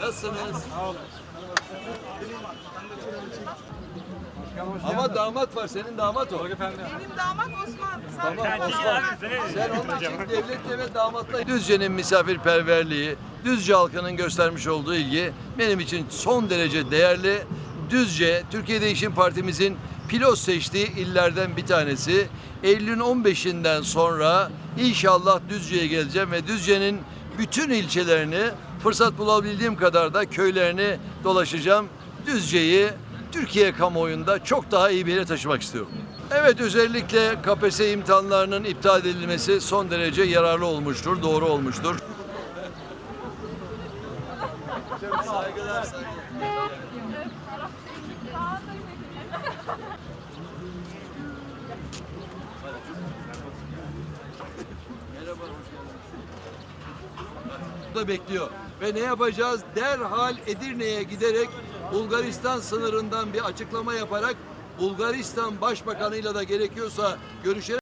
Nasılsınız? Ama damat var. Senin damat o. Benim damat Osman. Sen Tamam Osman. Sen onun için devletle ve damatla Düzce'nin misafirperverliği, Düzce halkının göstermiş olduğu ilgi benim için son derece değerli. Düzce, Türkiye Değişim Partimizin pilot seçtiği illerden bir tanesi. Eylül'ün 15'inden sonra inşallah Düzce'ye geleceğim ve Düzce'nin bütün ilçelerini fırsat bulabildiğim kadar da köylerini dolaşacağım. Düzce'yi Türkiye kamuoyunda çok daha iyi bir yere taşımak istiyorum. Evet özellikle KPSS imtihanlarının iptal edilmesi son derece yararlı olmuştur, doğru olmuştur. Saygılar, saygılar. Merhaba, hoş geldiniz. Bu da bekliyor. Ve ne yapacağız? Derhal Edirne'ye giderek Bulgaristan sınırından bir açıklama yaparak Bulgaristan Başbakanıyla da gerekiyorsa görüşerek